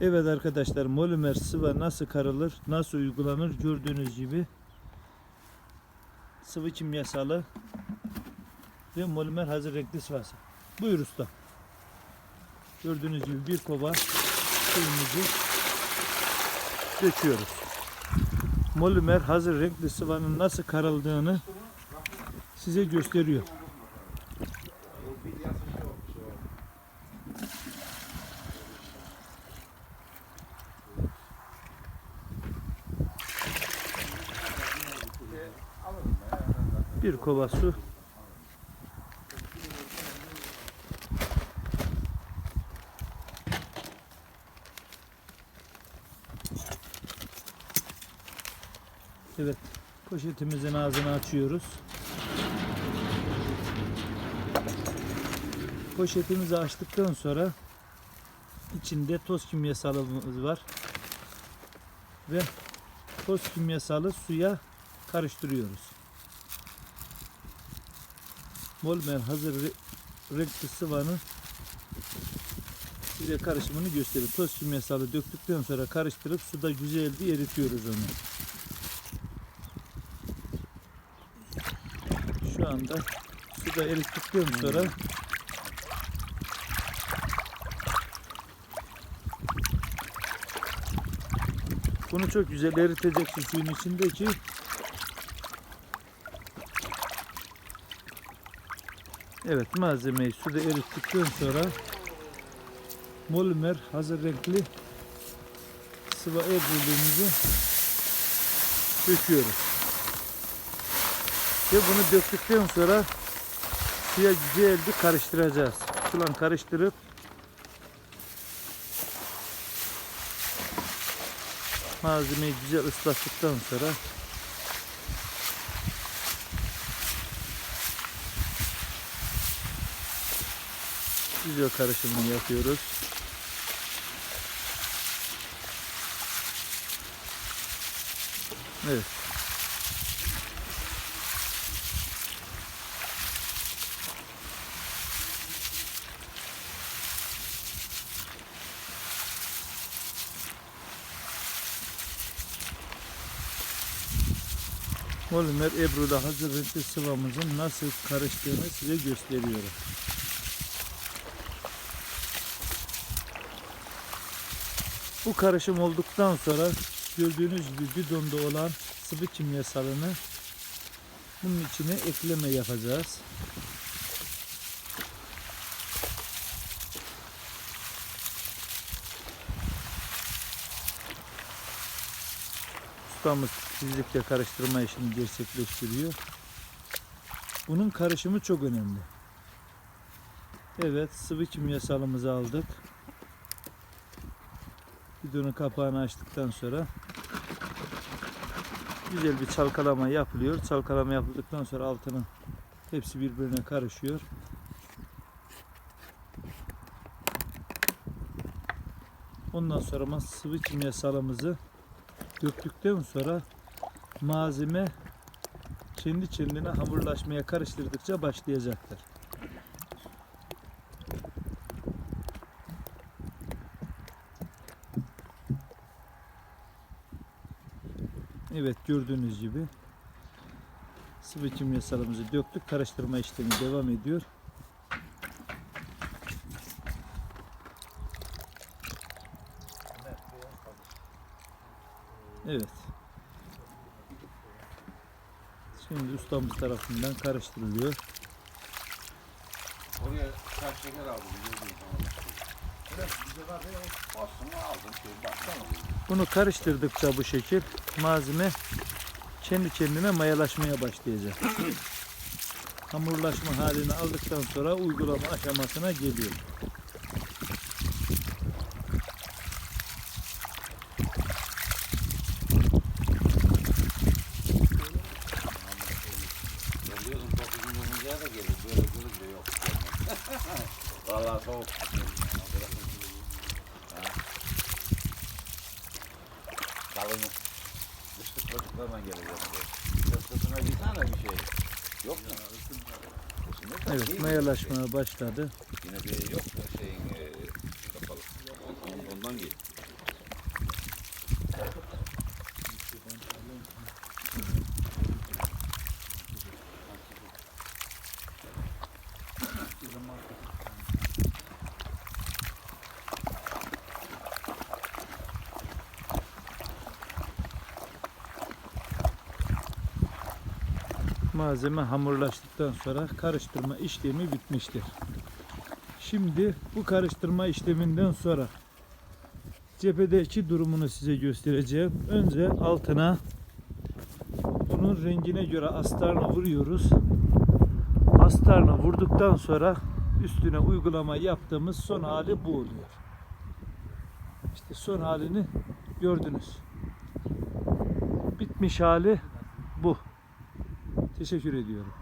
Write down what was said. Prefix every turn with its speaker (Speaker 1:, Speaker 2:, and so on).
Speaker 1: Evet arkadaşlar molimer sıva nasıl karılır, nasıl uygulanır gördüğünüz gibi sıvı kimyasalı ve molimer hazır renkli sıvası. Buyur usta. Gördüğünüz gibi bir kova suyumuzu döküyoruz. Molimer hazır renkli sıvanın nasıl karıldığını size gösteriyor. Bir kova su. Evet. Poşetimizin ağzını açıyoruz. Poşetimizi açtıktan sonra içinde toz kimyasalımız var. Ve toz kimyasalı suya karıştırıyoruz. Molmer hazır re- renkli sıvanın size karışımını gösteriyor. Toz kimyasalı döktükten sonra karıştırıp suda güzelce eritiyoruz onu. Şu anda suda erittikten sonra bunu çok güzel eriteceksin suyun içinde Evet malzemeyi suda erittikten sonra molimer hazır renkli sıvı ebruluğumuzu döküyoruz. Ve bunu döktükten sonra suya güzelce karıştıracağız. Sulan karıştırıp malzemeyi güzel ıslattıktan sonra güzel karışımını yapıyoruz. Evet. Polimer Ebru'da hazır renkli sıvamızın nasıl karıştığını size gösteriyorum. Bu karışım olduktan sonra gördüğünüz gibi bidonda olan sıvı kimyasalını bunun içine ekleme yapacağız. Ustamız titizlikle karıştırma işini gerçekleştiriyor. Bunun karışımı çok önemli. Evet sıvı kimyasalımızı aldık. Bidonun kapağını açtıktan sonra güzel bir çalkalama yapılıyor. Çalkalama yapıldıktan sonra altının hepsi birbirine karışıyor. Ondan sonra sıvı kimyasalımızı döktükten sonra malzeme kendi kendine hamurlaşmaya karıştırdıkça başlayacaktır. Evet gördüğünüz gibi sıvı kimyasalımızı döktük. Karıştırma işlemi devam ediyor. Evet. Şimdi ustamız tarafından karıştırılıyor.
Speaker 2: Oraya kaç şeker aldım
Speaker 1: Bunu karıştırdıkça bu şekil malzeme kendi kendine mayalaşmaya başlayacak. Hamurlaşma halini aldıktan sonra uygulama aşamasına geliyor.
Speaker 2: Ben diyordum 9. 10. da gelir böyle görünce yok. Vallahi soğuk. Ha. Kalın dışlık çocuklarla gelecek. Kıskısına bir tane bir şey. Yok mu? Isınır da
Speaker 1: Evet
Speaker 2: değil.
Speaker 1: mayalaşmaya başladı.
Speaker 2: Yine bir yok da şeyin e, kapalı. Ondan, ondan gel.
Speaker 1: Malzeme hamurlaştıktan sonra karıştırma işlemi bitmiştir. Şimdi bu karıştırma işleminden sonra cephedeki durumunu size göstereceğim. Önce altına bunun rengine göre astarını vuruyoruz. Astarını vurduktan sonra üstüne uygulama yaptığımız son hali bu oluyor. İşte son halini gördünüz. Bitmiş hali bu. Teşekkür ediyorum.